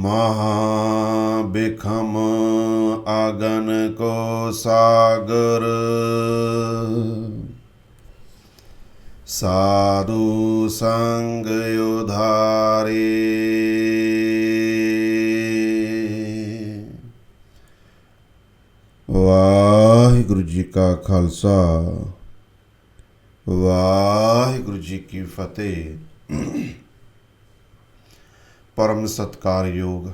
ਮਹਾ ਬਿਖਮ ਆਗਨ ਕੋ ਸਾਗਰ। ਸਾਧੂ ਸੰਗ ਉਧਾਰੇ। ਵਾਹਿਗੁਰੂ ਜੀ ਕਾ ਖਾਲਸਾ। ਵਾਹਿਗੁਰੂ ਜੀ ਕੀ ਫਤਿਹ। ਪਰਮ ਸਤਕਾਰਯੋਗ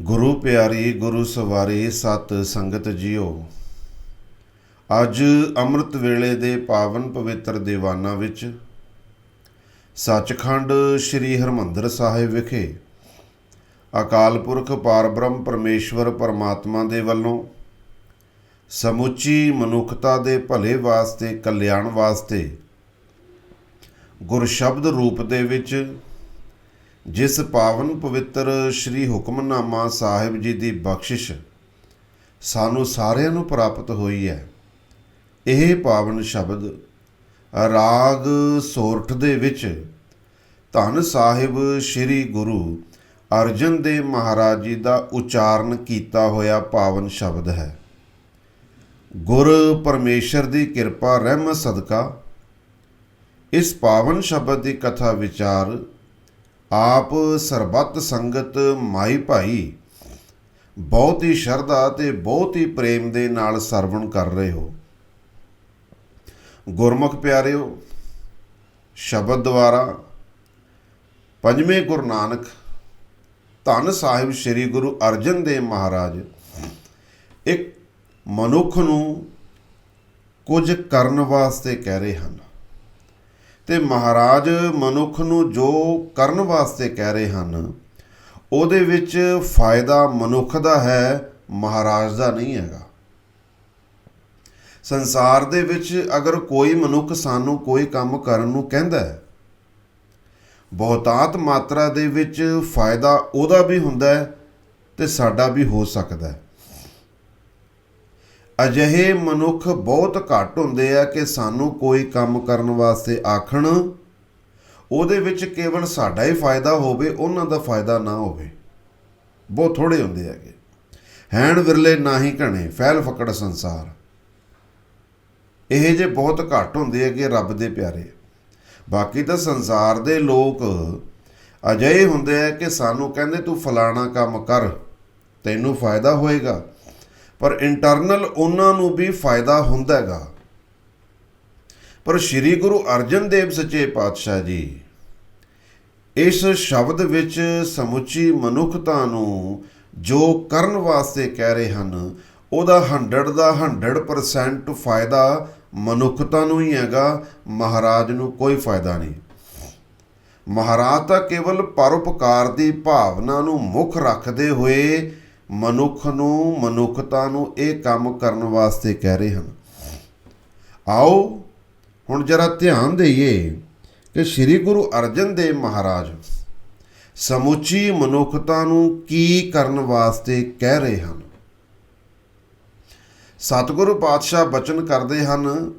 ਗੁਰੂ ਪਿਆਰੀ, ਗੁਰੂ ਸਵਾਰੀ, ਸਤ ਸੰਗਤ ਜੀਓ। ਅੱਜ ਅੰਮ੍ਰਿਤ ਵੇਲੇ ਦੇ ਪਾਵਨ ਪਵਿੱਤਰ ਦੀਵਾਨਾਂ ਵਿੱਚ ਸੱਚਖੰਡ ਸ੍ਰੀ ਹਰਮੰਦਰ ਸਾਹਿਬ ਵਿਖੇ ਅਕਾਲ ਪੁਰਖ ਪਾਰਬ੍ਰਹਮ ਪਰਮੇਸ਼ਵਰ ਪਰਮਾਤਮਾ ਦੇ ਵੱਲੋਂ ਸਮੁੱਚੀ ਮਨੁੱਖਤਾ ਦੇ ਭਲੇ ਵਾਸਤੇ, ਕਲਿਆਣ ਵਾਸਤੇ ਗੁਰ ਸ਼ਬਦ ਰੂਪ ਦੇ ਵਿੱਚ ਜਿਸ ਪਾਵਨ ਪਵਿੱਤਰ ਸ੍ਰੀ ਹੁਕਮਨਾਮਾ ਸਾਹਿਬ ਜੀ ਦੀ ਬਖਸ਼ਿਸ਼ ਸਾਨੂੰ ਸਾਰਿਆਂ ਨੂੰ ਪ੍ਰਾਪਤ ਹੋਈ ਹੈ। ਇਹ ਪਾਵਨ ਸ਼ਬਦ ਰਾਗ ਸੋਰਠ ਦੇ ਵਿੱਚ ਧੰਨ ਸਾਹਿਬ ਸ੍ਰੀ ਗੁਰੂ ਅਰਜਨ ਦੇਵ ਮਹਾਰਾਜ ਜੀ ਦਾ ਉਚਾਰਨ ਕੀਤਾ ਹੋਇਆ ਪਾਵਨ ਸ਼ਬਦ ਹੈ। ਗੁਰ ਪਰਮੇਸ਼ਰ ਦੀ ਕਿਰਪਾ ਰਹਿਮਤ ਸਦਕਾ। ਇਸ ਪਾਵਨ ਸ਼ਬਦ ਦੀ ਕਥਾ ਵਿਚਾਰ ਆਪ ਸਰਬੱਤ ਸੰਗਤ ਮਾਈ ਭਾਈ, ਬਹੁਤ ਹੀ ਸ਼ਰਧਾ ਤੇ ਬਹੁਤ ਹੀ ਪ੍ਰੇਮ ਦੇ ਨਾਲ ਸਰਵਣ ਕਰ ਰਹੇ ਹੋ। ਗੁਰਮੁਖ ਪਿਆਰਿਓ, ਸ਼ਬਦ ਦੁਆਰਾ ਪੰਜਵੇਂ ਗੁਰੂ ਨਾਨਕ ਧੰਨ ਸਾਹਿਬ ਸ੍ਰੀ ਗੁਰੂ ਅਰਜਨ ਦੇਵ ਮਹਾਰਾਜ ਇੱਕ ਮਨੁੱਖ ਨੂੰ ਕੁਝ ਕਰਨ ਵਾਸਤੇ ਕਹਿ ਰਹੇ ਹਨ। ਤੇ ਮਹਾਰਾਜ ਮਨੁੱਖ ਨੂੰ ਜੋ ਕਰਨ ਵਾਸਤੇ ਕਹਿ ਰਹੇ ਹਨ, ਉਹਦੇ ਵਿੱਚ ਫਾਇਦਾ ਮਨੁੱਖ ਦਾ ਹੈ, ਮਹਾਰਾਜ ਦਾ ਨਹੀਂ ਹੈਗਾ। ਸੰਸਾਰ ਦੇ ਵਿੱਚ ਅਗਰ ਕੋਈ ਮਨੁੱਖ ਸਾਨੂੰ ਕੋਈ ਕੰਮ ਕਰਨ ਨੂੰ ਕਹਿੰਦਾ ਹੈ, ਬਹੁਤਾਤ ਮਾਤਰਾ ਦੇ ਵਿੱਚ ਫਾਇਦਾ ਉਹਦਾ ਵੀ ਹੁੰਦਾ ਹੈ ਤੇ ਸਾਡਾ ਵੀ ਹੋ ਸਕਦਾ ਹੈ। ਅਜਿਹੇ ਮਨੁੱਖ ਬਹੁਤ ਘੱਟ ਹੁੰਦੇ ਆ ਕਿ ਸਾਨੂੰ ਕੋਈ ਕੰਮ ਕਰਨ ਵਾਸਤੇ ਆਖਣ। ਉਹਦੇ ਵਿੱਚ ਕੇਵਲ ਸਾਡਾ ਹੀ ਫਾਇਦਾ ਹੋਵੇ, ਉਹਨਾਂ ਦਾ ਫਾਇਦਾ ਨਾ ਹੋਵੇ। ਬਹੁਤ ਥੋੜੇ ਹੁੰਦੇ ਹੈਗੇ। ਹੈਣ ਵਿਰਲੇ ਨਾ ਹੀ ਘਣੇ, ਫੈਲ ਫਕੜ ਸੰਸਾਰ। ਇਹ ਜੇ ਬਹੁਤ ਘੱਟ ਹੁੰਦੇ ਹੈਗੇ ਰੱਬ ਦੇ ਪਿਆਰੇ। ਬਾਕੀ ਤਾਂ ਸੰਸਾਰ ਦੇ ਲੋਕ ਅਜਿਹੇ ਹੁੰਦੇ ਆ ਕਿ ਸਾਨੂੰ ਕਹਿੰਦੇ ਤੂੰ ਫਲਾਣਾ ਕੰਮ ਕਰ, ਤੈਨੂੰ ਫਾਇਦਾ ਹੋਏਗਾ। ਪਰ ਇੰਟਰਨਲ ਉਹਨਾਂ ਨੂੰ ਵੀ ਫਾਇਦਾ ਹੁੰਦਾ ਹੈਗਾ। ਪਰ ਸ੍ਰੀ ਗੁਰੂ ਅਰਜਨ ਦੇਵ ਸੱਚੇ ਪਾਤਸ਼ਾਹ ਜੀ, ਇਸ ਸ਼ਬਦ ਵਿੱਚ ਸਮੁੱਚੀ ਮਨੁੱਖਤਾ ਨੂੰ ਜੋ ਕਰਨ ਵਾਸਤੇ ਕਹਿ ਰਹੇ ਹਨ, ਉਹਦਾ 100 ਦਾ 100% ਫਾਇਦਾ ਮਨੁੱਖਤਾ ਨੂੰ ਹੀ ਹੈਗਾ, ਮਹਾਰਾਜ ਨੂੰ ਕੋਈ ਫਾਇਦਾ ਨਹੀਂ। ਮਹਾਰਾਜ ਤਾਂ ਕੇਵਲ ਪਰਉਪਕਾਰ ਦੀ ਭਾਵਨਾ ਨੂੰ ਮੁੱਖ ਰੱਖਦੇ ਹੋਏ ਮਨੁੱਖ ਨੂੰ, ਮਨੁੱਖਤਾ ਨੂੰ ਇਹ ਕੰਮ ਕਰਨ ਵਾਸਤੇ ਕਹਿ ਰਹੇ ਹਨ। ਆਓ ਹੁਣ ਜਰਾ ਧਿਆਨ ਦੇਈਏ ਕਿ ਸ੍ਰੀ ਗੁਰੂ ਅਰਜਨ ਦੇਵ ਮਹਾਰਾਜ ਸਮੁੱਚੀ ਮਨੁੱਖਤਾ ਨੂੰ ਕੀ ਕਰਨ ਵਾਸਤੇ ਕਹਿ ਰਹੇ ਹਨ। ਸਤਿਗੁਰੂ ਪਾਤਸ਼ਾਹ ਬਚਨ ਕਰਦੇ ਹਨ,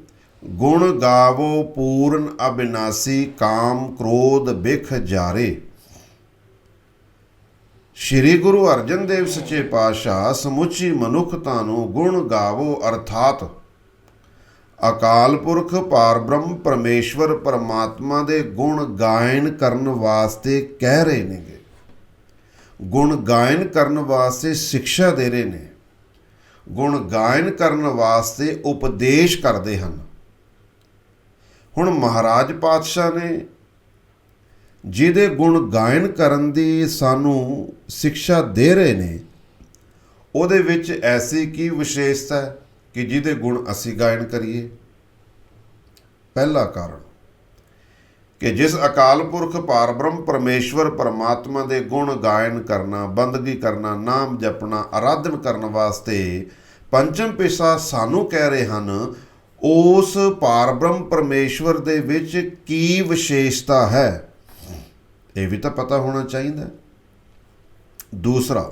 ਗੁਣ ਗਾਵੋ ਪੂਰਨ ਅਬਿਨਾਸੀ, ਕਾਮ ਕ੍ਰੋਧ ਬਿਖ ਜਾਰੇ। ਸ਼੍ਰੀ ਗੁਰੂ ਅਰਜਨ ਦੇਵ ਸੱਚੇ ਪਾਤਸ਼ਾਹ, ਸਮੁੱਚੀ ਮਨੁੱਖਤਾ ਨੂੰ ਗੁਣ ਗਾਵੋ ਅਰਥਾਤ। ਅਕਾਲ ਪੁਰਖ ਪਾਰਬ੍ਰਹਮ ਪਰਮੇਸ਼ਵਰ ਪਰਮਾਤਮਾ ਦੇ ਗੁਣ ਗਾਇਨ ਕਰਨ ਵਾਸਤੇ ਕਹਿ ਰਹੇ ਨੇਗੇ। ਗੁਣ ਗਾਇਨ ਕਰਨ ਵਾਸਤੇ ਸਿੱਖਿਆ ਦੇ ਰਹੇ ਨੇ। ਗੁਣ ਗਾਇਨ ਕਰਨ ਵਾਸਤੇ ਉਪਦੇਸ਼ ਕਰਦੇ ਹਨ। ਹੁਣ ਮਹਾਰਾਜ ਪਾਤਸ਼ਾਹ ਨੇ ਜਿਹਦੇ ਗੁਣ ਗਾਇਨ ਕਰਨ ਦੀ ਸਾਨੂੰ ਸਿੱਖਿਆ ਦੇ ਰਹੇ ਨੇ, ਉਹਦੇ ਵਿੱਚ ਐਸੀ ਕੀ ਵਿਸ਼ੇਸ਼ਤਾ ਹੈ ਕਿ ਜਿਹਦੇ ਗੁਣ ਅਸੀਂ ਗਾਇਨ ਕਰੀਏ? ਪਹਿਲਾ ਕਾਰਨ, ਕਿ ਜਿਸ ਅਕਾਲ ਪੁਰਖ ਪਾਰਬ੍ਰਹਮ ਪਰਮੇਸ਼ਵਰ ਪਰਮਾਤਮਾ ਦੇ ਗੁਣ ਗਾਇਨ ਕਰਨਾ, ਬੰਦਗੀ ਕਰਨਾ, ਨਾਮ ਜਪਣਾ, ਆਰਾਧਨ ਕਰਨ ਵਾਸਤੇ ਪੰਚਮ ਪਿਸਾ ਸਾਨੂੰ ਕਹਿ ਰਹੇ ਹਨ, ਉਸ ਪਾਰਬ੍ਰਹਮ ਪਰਮੇਸ਼ਵਰ ਦੇ ਵਿੱਚ ਕੀ ਵਿਸ਼ੇਸ਼ਤਾ ਹੈ? ਇਹ ਵੀ ਤਾਂ ਪਤਾ ਹੋਣਾ ਚਾਹੀਦਾ ਦੂਸਰਾ,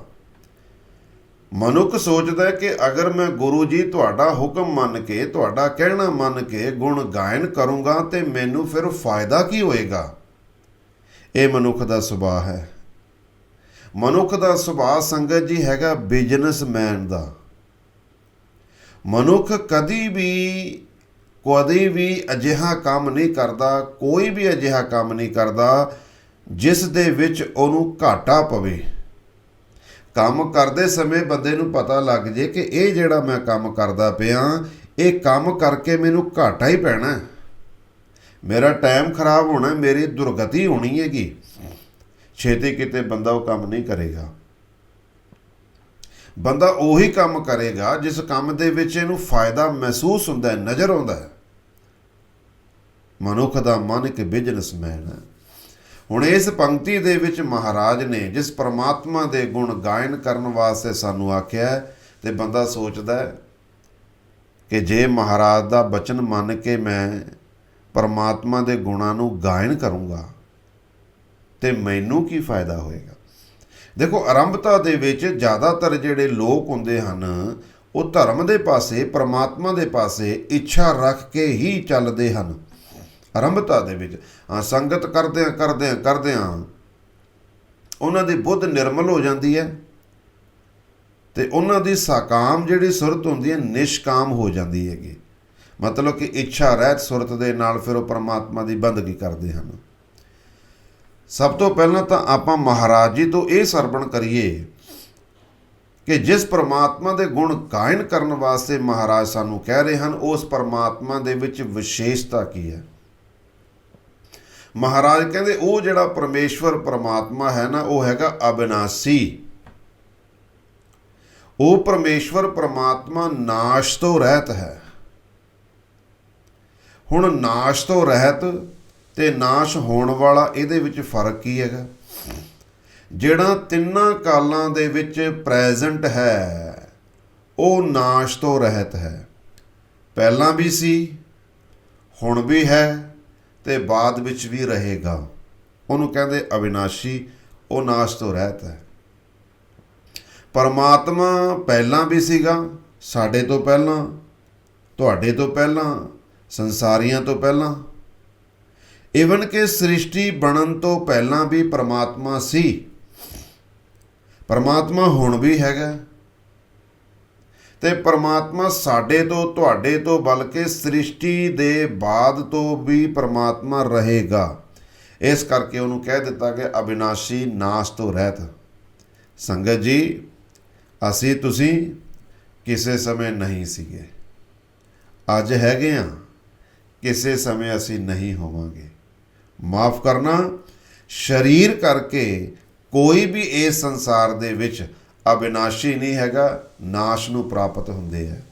ਮਨੁੱਖ ਸੋਚਦਾ ਹੈ ਕਿ ਅਗਰ ਮੈਂ ਗੁਰੂ ਜੀ ਤੁਹਾਡਾ ਹੁਕਮ ਮੰਨ ਕੇ, ਤੁਹਾਡਾ ਕਹਿਣਾ ਮੰਨ ਕੇ ਗੁਣ ਗਾਇਨ ਕਰੂੰਗਾ ਤੇ ਮੈਨੂੰ ਫਿਰ ਫਾਇਦਾ ਕੀ ਹੋਏਗਾ? ਇਹ ਮਨੁੱਖ ਦਾ ਸੁਭਾਅ ਹੈ। ਮਨੁੱਖ ਦਾ ਸੁਭਾਅ ਸੰਗਤ ਜੀ ਹੈਗਾ ਬਿਜ਼ਨਸਮੈਨ ਦਾ। ਮਨੁੱਖ ਕਦੀ ਵੀ ਕਦੀ ਵੀ ਅਜਿਹਾ ਕੰਮ ਨਹੀਂ ਕਰਦਾ, ਕੋਈ ਵੀ ਅਜਿਹਾ ਕੰਮ ਨਹੀਂ ਕਰਦਾ ਜਿਸ ਦੇ ਵਿੱਚ ਉਹਨੂੰ ਘਾਟਾ ਪਵੇ। ਕੰਮ ਕਰਦੇ ਸਮੇਂ ਬੰਦੇ ਨੂੰ ਪਤਾ ਲੱਗ ਜੇ ਕਿ ਇਹ ਜਿਹੜਾ ਮੈਂ ਕੰਮ ਕਰਦਾ ਪਿਆ, ਇਹ ਕੰਮ ਕਰਕੇ ਮੈਨੂੰ ਘਾਟਾ ਹੀ ਪੈਣਾ ਮੇਰਾ ਟਾਈਮ ਖਰਾਬ ਹੋਣਾ, ਮੇਰੀ ਦੁਰਗਤੀ ਹੋਣੀ ਹੈਗੀ। ਛੇਤੀ ਕਿਤੇ ਬੰਦਾ ਉਹ ਕੰਮ ਨਹੀਂ ਕਰੇਗਾ। ਬੰਦਾ ਉਹੀ ਕੰਮ ਕਰੇਗਾ ਜਿਸ ਕੰਮ ਦੇ ਵਿੱਚ ਇਹਨੂੰ ਫਾਇਦਾ ਮਹਿਸੂਸ ਹੁੰਦਾ ਹੈ, ਨਜ਼ਰ ਆਉਂਦਾ ਹੈ। ਮਨੁੱਖ ਦਾ ਮਨ ਇੱਕ ਬਿਜ਼ਨਸਮੈਨ ਹੈ। ਹੁਣ ਇਸ ਪੰਕਤੀ ਦੇ ਵਿੱਚ ਮਹਾਰਾਜ ਨੇ ਜਿਸ ਪਰਮਾਤਮਾ ਦੇ ਗੁਣ ਗਾਇਨ ਕਰਨ ਵਾਸਤੇ ਸਾਨੂੰ ਆਖਿਆ ਹੈ, ਤੇ ਬੰਦਾ ਸੋਚਦਾ ਹੈ ਕਿ ਜੇ ਮਹਾਰਾਜ ਦਾ ਬਚਨ ਮੰਨ ਕੇ ਮੈਂ ਪਰਮਾਤਮਾ ਦੇ ਗੁਣਾਂ ਨੂੰ ਗਾਇਨ ਕਰੂੰਗਾ ਤੇ ਮੈਨੂੰ ਕੀ ਫਾਇਦਾ ਹੋਏਗਾ? ਦੇਖੋ ਆਰੰਭਤਾ ਦੇ ਵਿੱਚ ਜ਼ਿਆਦਾਤਰ ਜਿਹੜੇ ਲੋਕ ਹੁੰਦੇ ਹਨ ਉਹ ਧਰਮ ਦੇ ਪਾਸੇ ਪਰਮਾਤਮਾ ਦੇ ਪਾਸੇ ਇੱਛਾ ਰੱਖ ਕੇ ਹੀ ਚੱਲਦੇ ਹਨ। ਆਰੰਭਤਾ ਦੇ ਵਿੱਚ, ਹਾਂ, ਸੰਗਤ ਕਰਦਿਆਂ ਕਰਦਿਆਂ ਕਰਦਿਆਂ ਉਹਨਾਂ ਦੀ ਬੁੱਧ ਨਿਰਮਲ ਹੋ ਜਾਂਦੀ ਹੈ ਤੇ ਉਹਨਾਂ ਦੀ ਸਾਕਾਮ ਜਿਹੜੀ ਸੁਰਤ ਹੁੰਦੀ ਹੈ ਨਿਸ਼ਕਾਮ ਹੋ ਜਾਂਦੀ ਹੈਗੀ। ਮਤਲਬ ਕਿ ਇੱਛਾ ਰਹਿਤ ਸੁਰਤ ਦੇ ਨਾਲ ਫਿਰ ਉਹ ਪਰਮਾਤਮਾ ਦੀ ਬੰਦਗੀ ਕਰਦੇ ਹਨ। ਸਭ ਤੋਂ ਪਹਿਲਾਂ ਤਾਂ ਆਪਾਂ ਮਹਾਰਾਜ ਜੀ ਤੋਂ ਇਹ ਸਰਵਣ ਕਰੀਏ ਕਿ ਜਿਸ ਪਰਮਾਤਮਾ ਦੇ ਗੁਣ ਗਾਇਨ ਕਰਨ ਵਾਸਤੇ ਮਹਾਰਾਜ ਸਾਨੂੰ ਕਹਿ ਰਹੇ ਹਨ, ਉਸ ਪਰਮਾਤਮਾ ਦੇ ਵਿੱਚ ਵਿਸ਼ੇਸ਼ਤਾ ਕੀ ਹੈ? ਮਹਾਰਾਜ ਕਹਿੰਦੇ, ਉਹ ਜਿਹੜਾ ਪਰਮੇਸ਼ਵਰ ਪਰਮਾਤਮਾ ਹੈ ਨਾ, ਉਹ ਹੈਗਾ ਅਬਿਨਾਸੀ। ਉਹ ਪਰਮੇਸ਼ਵਰ ਪਰਮਾਤਮਾ ਨਾਸ਼ ਤੋਂ ਰਹਿਤ ਹੈ। ਹੁਣ ਨਾਸ਼ ਤੋਂ ਰਹਿਤ ਤੇ ਨਾਸ਼ ਹੋਣ ਵਾਲਾ ਇਹਦੇ ਵਿੱਚ ਫ਼ਰਕ ਕੀ ਹੈਗਾ? ਜਿਹੜਾ ਤਿੰਨਾਂ ਕਾਲਾਂ ਦੇ ਵਿੱਚ ਪ੍ਰੈਜ਼ੈਂਟ ਹੈ, ਉਹ ਨਾਸ਼ ਤੋਂ ਰਹਿਤ ਹੈ। ਪਹਿਲਾਂ ਵੀ ਸੀ, ਹੁਣ ਵੀ ਹੈ। ਤੇ ਬਾਅਦ ਵਿੱਚ ਵੀ ਰਹੇਗਾ। ਉਹਨੂੰ ਕਹਿੰਦੇ ਅਵਿਨਾਸ਼ੀ, ਉਹ ਨਾਸ਼ ਤੋਂ ਰਹਿਤ ਹੈ। ਪਰਮਾਤਮਾ ਪਹਿਲਾਂ ਵੀ ਸੀਗਾ, ਸਾਡੇ ਤੋਂ ਪਹਿਲਾਂ, ਤੁਹਾਡੇ ਤੋਂ ਪਹਿਲਾਂ, ਸੰਸਾਰੀਆਂ ਤੋਂ ਪਹਿਲਾਂ। ਇਵਨ ਕਿ ਸ੍ਰਿਸ਼ਟੀ ਬਣਨ ਤੋਂ ਪਹਿਲਾਂ ਵੀ ਪਰਮਾਤਮਾ ਸੀ। ਪਰਮਾਤਮਾ ਹੁਣ ਵੀ ਹੈਗਾ। ਤੇ ਪਰਮਾਤਮਾ ਸਾਡੇ ਤੋਂ, ਤੁਹਾਡੇ ਤੋਂ ਬਲਕਿ ਸ੍ਰਿਸ਼ਟੀ ਦੇ ਬਾਅਦ ਤੋਂ ਵੀ ਪਰਮਾਤਮਾ ਰਹੇਗਾ। ਇਸ ਕਰਕੇ ਉਹਨੂੰ ਕਹਿ ਦਿੱਤਾ ਕਿ ਅਬਿਨਾਸ਼ੀ ਨਾਸ਼ ਤੋਂ ਰਹਿਤ। ਸੰਗਤ ਜੀ, ਅਸੀਂ ਤੁਸੀਂ ਕਿਸੇ ਸਮੇਂ ਨਹੀਂ ਸੀਗੇ। ਅੱਜ ਹੈਗੇ ਆ ਕਿਸੇ ਸਮੇਂ ਅਸੀਂ ਨਹੀਂ ਹੋਵਾਂਗੇ। ਮਾਫ ਕਰਨਾ, ਸਰੀਰ ਕਰਕੇ ਕੋਈ ਵੀ ਇਸ ਸੰਸਾਰ ਦੇ ਵਿੱਚ ਅਬਿਨਾਸ਼ੀ ਨਹੀਂ ਹੈਗਾ ਨਾਸ਼ ਨੂੰ ਪ੍ਰਾਪਤ ਹੁੰਦੇ ਹੈ।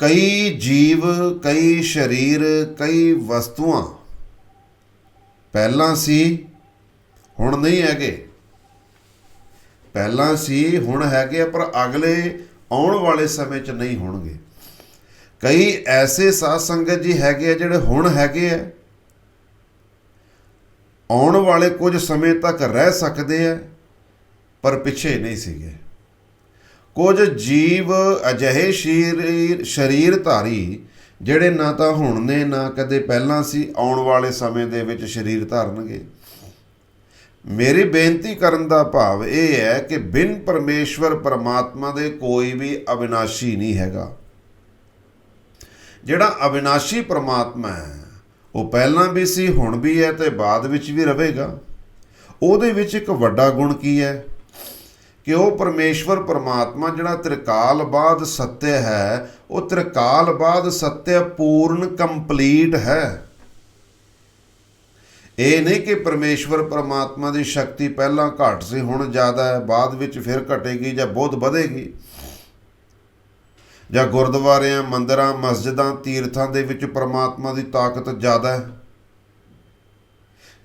ਕਈ ਜੀਵ ਕਈ ਸਰੀਰ ਕਈ ਵਸਤੂਆਂ ਪਹਿਲਾਂ ਸੀ ਹੁਣ ਨਹੀਂ ਹੈਗੇ। ਪਹਿਲਾਂ ਸੀ ਹੁਣ ਹੈਗੇ ਆ, ਪਰ ਅਗਲੇ ਆਉਣ ਵਾਲੇ ਸਮੇਂ 'ਚ ਨਹੀਂ ਹੋਣਗੇ। ਕਈ ਐਸੇ ਸਾਧ ਸੰਗਤ ਜੀ ਹੈਗੇ ਆ ਜਿਹੜੇ ਹੁਣ ਹੈਗੇ ਆ। ਆਉਣ ਵਾਲੇ ਕੁਝ ਸਮੇਂ ਤੱਕ ਰਹਿ ਸਕਦੇ ਆ ਪਰ ਪਿੱਛੇ ਨਹੀਂ ਸੀਗੇ। ਕੁਝ ਜੀਵ ਅਜਿਹੇ ਸ਼ਰੀਰ, ਸਰੀਰ ਧਾਰੀ, ਜਿਹੜੇ ਨਾ ਤਾਂ ਹੁਣ ਨੇ, ਨਾ ਕਦੇ ਪਹਿਲਾਂ ਸੀ, ਆਉਣ ਵਾਲੇ ਸਮੇਂ ਦੇ ਵਿੱਚ ਸਰੀਰ ਧਾਰਨਗੇ। ਮੇਰੀ ਬੇਨਤੀ ਕਰਨ ਦਾ ਭਾਵ ਇਹ ਹੈ ਕਿ ਬਿਨ ਪਰਮੇਸ਼ਵਰ ਪਰਮਾਤਮਾ ਦੇ ਕੋਈ ਵੀ ਅਵਿਨਾਸ਼ੀ ਨਹੀਂ ਹੈਗਾ। ਜਿਹੜਾ ਅਵਿਨਾਸ਼ੀ ਪਰਮਾਤਮਾ ਹੈ, ਉਹ ਪਹਿਲਾਂ ਵੀ ਸੀ, ਹੁਣ ਵੀ ਹੈ ਤੇ ਬਾਅਦ ਵਿੱਚ ਵੀ ਰਹੇਗਾ। ਉਹਦੇ ਵਿੱਚ ਇੱਕ ਵੱਡਾ ਗੁਣ ਕੀ ਹੈ? ਕਿ ਉਹ ਪਰਮੇਸ਼ਵਰ ਪਰਮਾਤਮਾ, ਜਿਹੜਾ ਤ੍ਰਿਕਾਲ ਬਾਅਦ ਸਤਿ ਹੈ, ਉਹ ਤ੍ਰਿਕਾਲ ਬਾਅਦ ਸਤਿ ਪੂਰਨ ਕੰਪਲੀਟ ਹੈ। ਇਹ ਨਹੀਂ ਕਿ ਪਰਮੇਸ਼ਵਰ ਪਰਮਾਤਮਾ ਦੀ ਸ਼ਕਤੀ ਪਹਿਲਾਂ ਘੱਟ ਸੀ, ਹੁਣ ਜ਼ਿਆਦਾ ਹੈ, ਬਾਅਦ ਵਿੱਚ ਫਿਰ ਘਟੇਗੀ ਜਾਂ ਬਹੁਤ ਵਧੇਗੀ। ਜਾਂ ਗੁਰਦੁਆਰਿਆਂ, ਮੰਦਰਾਂ, ਮਸਜਿਦਾਂ, ਤੀਰਥਾਂ ਦੇ ਵਿੱਚ ਪਰਮਾਤਮਾ ਦੀ ਤਾਕਤ ਜ਼ਿਆਦਾ ਹੈ।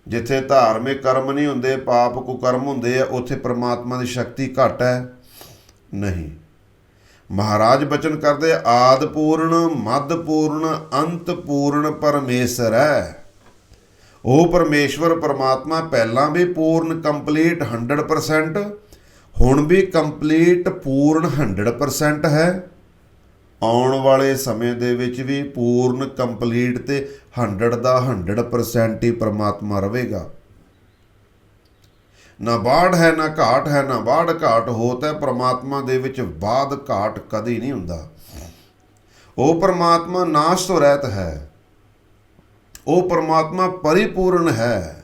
ਜਿੱਥੇ ਧਾਰਮਿਕ ਕਰਮ ਨਹੀਂ ਹੁੰਦੇ ਪਾਪ ਕੁਕਰਮ ਹੁੰਦੇ ਆ ਉੱਥੇ ਪ੍ਰਮਾਤਮਾ ਦੀ ਸ਼ਕਤੀ ਘੱਟ ਹੈ। ਨਹੀਂ। ਮਹਾਰਾਜ ਬਚਨ ਕਰਦੇ ਆ, ਆਦ ਪੂਰਨ ਮੱਧ ਪੂਰਨ ਅੰਤ ਪੂਰਨ ਪਰਮੇਸ਼ਰ ਹੈ। ਉਹ ਪਰਮੇਸ਼ਵਰ ਪਰਮਾਤਮਾ ਪਹਿਲਾਂ ਵੀ ਪੂਰਨ ਕੰਪਲੀਟ 100% ਹੁਣ ਵੀ ਕੰਪਲੀਟ ਪੂਰਨ 100% ਹੈ। ਆਉਣ ਵਾਲੇ ਸਮੇਂ ਦੇ ਵਿੱਚ ਵੀ ਪੂਰਨ ਕੰਪਲੀਟ ਤੇ 100 ਦਾ 100% ਹੀ ਪ੍ਰਮਾਤਮਾ ਰਹੇਗਾ। ਨਾ ਬਾੜ ਹੈ, ਨਾ ਘਾਟ ਹੈ, ਨਾ ਬਾੜ ਘਾਟ ਹੋਤ ਹੈ, ਪ੍ਰਮਾਤਮਾ ਦੇ ਵਿੱਚ ਬਾਦ ਘਾਟ ਕਦੀ ਨਹੀਂ ਹੁੰਦਾ। ਉਹ ਪ੍ਰਮਾਤਮਾ ਨਾਸ਼ ਤੋਂ ਰਹਿਤ ਹੈ, ਉਹ ਪ੍ਰਮਾਤਮਾ ਪਰਿਪੂਰਨ ਹੈ।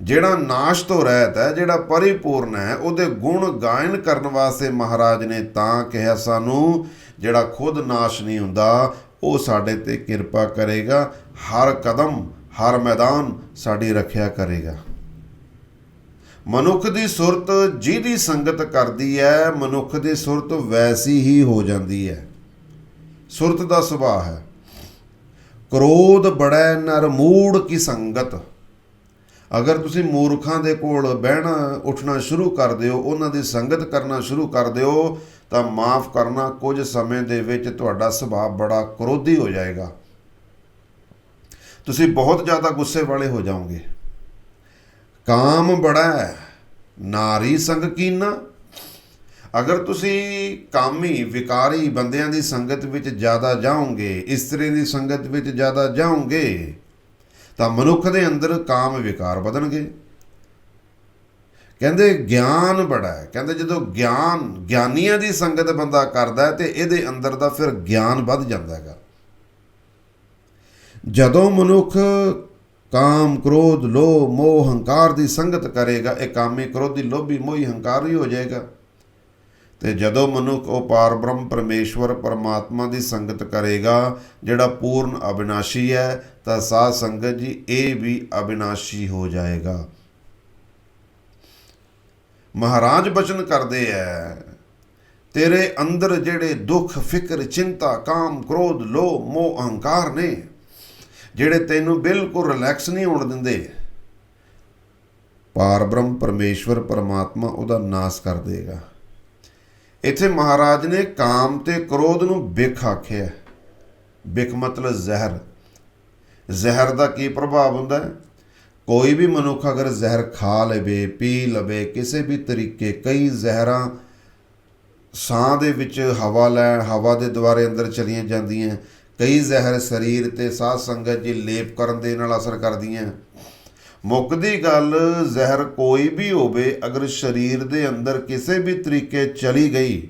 ਜਿਹੜਾ ਨਾਸ਼ ਤੋਂ ਰਹਿਤ ਹੈ, ਜਿਹੜਾ ਪਰਿਪੂਰਨ ਹੈ, ਉਹਦੇ ਗੁਣ ਗਾਇਨ ਕਰਨ ਵਾਸਤੇ ਮਹਾਰਾਜ ਨੇ ਤਾਂ ਕਿਹਾ ਸਾਨੂੰ, ਜਿਹੜਾ ਖੁਦ ਨਾਸ਼ ਨਹੀਂ ਹੁੰਦਾ, ਉਹ ਸਾਡੇ ਤੇ ਕਿਰਪਾ ਕਰੇਗਾ, ਹਰ ਕਦਮ, ਹਰ ਮੈਦਾਨ ਸਾਡੀ ਰੱਖਿਆ ਕਰੇਗਾ। ਮਨੁੱਖ ਦੀ ਸੁਰਤ ਜਿਹਦੀ ਸੰਗਤ ਕਰਦੀ ਹੈ, ਮਨੁੱਖ ਦੀ ਸੁਰਤ ਵੈਸੀ ਹੀ ਹੋ ਜਾਂਦੀ ਹੈ। ਸੁਰਤ ਦਾ ਸੁਭਾਅ ਹੈ। ਕ੍ਰੋਧ ਬੜੈ ਨਰ ਮੂੜ ਕੀ ਸੰਗਤ। ਅਗਰ ਤੁਸੀਂ ਮੂਰਖਾਂ ਦੇ ਕੋਲ ਬਹਿਣਾ, ਉੱਠਣਾ ਸ਼ੁਰੂ ਕਰ ਦਿਓ, ਉਹਨਾਂ ਦੀ ਸੰਗਤ ਕਰਨਾ ਸ਼ੁਰੂ ਕਰ ਦਿਓ, ਤਾਂ ਮਾਫ ਕਰਨਾ ਕੁਝ ਸਮੇਂ ਦੇ ਵਿੱਚ ਤੁਹਾਡਾ ਸੁਭਾਅ ਬੜਾ ਕ੍ਰੋਧੀ ਹੋ ਜਾਏਗਾ। ਤੁਸੀਂ ਬਹੁਤ ਜ਼ਿਆਦਾ ਗੁੱਸੇ ਵਾਲੇ ਹੋ ਜਾਓਗੇ। ਕਾਮ ਬੜਾ ਹੈ, ਨਾਰੀ ਸੰਗ ਕੀਨਾ। ਅਗਰ ਤੁਸੀਂ ਕਾਮੀ, ਵਿਕਾਰੀ ਬੰਦਿਆਂ ਦੀ ਸੰਗਤ ਵਿੱਚ ਜ਼ਿਆਦਾ ਜਾਓਗੇ, ਇਸਤਰੀ ਦੀ ਸੰਗਤ ਵਿੱਚ ਜ਼ਿਆਦਾ ਜਾਓਗੇ ਤਾਂ ਮਨੁੱਖ ਦੇ ਅੰਦਰ ਕਾਮ ਵਿਕਾਰ ਵਧਣਗੇ। ਕਹਿੰਦੇ ਗਿਆਨ ਬੜਾ ਹੈ। ਕਹਿੰਦੇ ਜਦੋਂ ਗਿਆਨ, ਗਿਆਨੀਆਂ ਦੀ ਸੰਗਤ ਬੰਦਾ ਕਰਦਾ ਹੈ ਤੇ ਇਹਦੇ ਅੰਦਰ ਦਾ ਫਿਰ ਗਿਆਨ ਵੱਧ ਜਾਂਦਾ ਹੈਗਾ। ਜਦੋਂ ਮਨੁੱਖ ਕਾਮ, ਕ੍ਰੋਧ, ਲੋਭ, ਮੋਹ, ਹੰਕਾਰ ਦੀ ਸੰਗਤ ਕਰੇਗਾ, ਇਹ ਕਾਮੀ, ਕ੍ਰੋਧੀ, ਲੋਭੀ, ਮੋਹੀ, ਹੰਕਾਰੀ ਹੋ ਜਾਏਗਾ। ਤੇ ਜਦੋਂ ਮਨੁੱਖ ਉਹ ਪਾਰ ਬ੍ਰਹਮ ਪਰਮੇਸ਼ਵਰ ਪਰਮਾਤਮਾ ਦੀ ਸੰਗਤ ਕਰੇਗਾ, ਜਿਹੜਾ ਪੂਰਨ ਅਬਿਨਾਸ਼ੀ ਹੈ, ਤਾਂ ਸਾਧ ਸੰਗਤ ਜੀ, ਇਹ ਵੀ ਅਬਿਨਾਸ਼ੀ ਹੋ ਜਾਏਗਾ। ਮਹਾਰਾਜ ਬਚਨ ਕਰਦੇ ਐ, ਤੇਰੇ ਅੰਦਰ ਜਿਹੜੇ ਦੁੱਖ, ਫਿਕਰ, ਚਿੰਤਾ, ਕਾਮ, ਕ੍ਰੋਧ, ਲੋਭ, ਮੋਹ, ਅਹੰਕਾਰ ਨੇ, ਜਿਹੜੇ ਤੈਨੂੰ ਬਿਲਕੁਲ ਰਿਲੈਕਸ ਨਹੀਂ ਹੋਣ ਦਿੰਦੇ, ਪਾਰ ਬ੍ਰਹਮ ਪਰਮੇਸ਼ਵਰ ਪਰਮਾਤਮਾ ਉਹਦਾ ਨਾਸ ਕਰ ਦੇਗਾ। ਇੱਥੇ ਮਹਾਰਾਜ ਨੇ ਕਾਮ ਤੇ ਕ੍ਰੋਧ ਨੂੰ ਬਿਖ ਆਖਿਆ ਬਿਖ ਮਤਲਬ ਜ਼ਹਿਰ। ਜ਼ਹਿਰ ਦਾ ਕੀ ਪ੍ਰਭਾਵ ਹੁੰਦਾ ਹੈ? ਕੋਈ ਵੀ ਮਨੁੱਖ ਅਗਰ ਜ਼ਹਿਰ ਖਾ ਲਵੇ, ਪੀ ਲਵੇ, ਕਿਸੇ ਵੀ ਤਰੀਕੇ ਕਈ ਜ਼ਹਿਰਾਂ ਸਾਹ ਦੇ ਵਿੱਚ ਹਵਾ ਲੈਣ, ਹਵਾ ਦੇ ਦੁਆਰੇ ਅੰਦਰ ਚਲੀਆਂ ਜਾਂਦੀਆਂ, ਕਈ ਜ਼ਹਿਰ ਸਰੀਰ ਤੇ ਸਾਹ ਸੰਗਤ ਜੀ ਲੇਪ ਕਰਨ ਦੇ ਨਾਲ ਅਸਰ ਕਰਦੀਆਂ। ਮੁੱਕਦੀ ਗੱਲ, ਜ਼ਹਿਰ ਕੋਈ ਵੀ ਹੋਵੇ, ਅਗਰ ਸਰੀਰ ਦੇ ਅੰਦਰ ਕਿਸੇ ਵੀ ਤਰੀਕੇ ਚਲੀ ਗਈ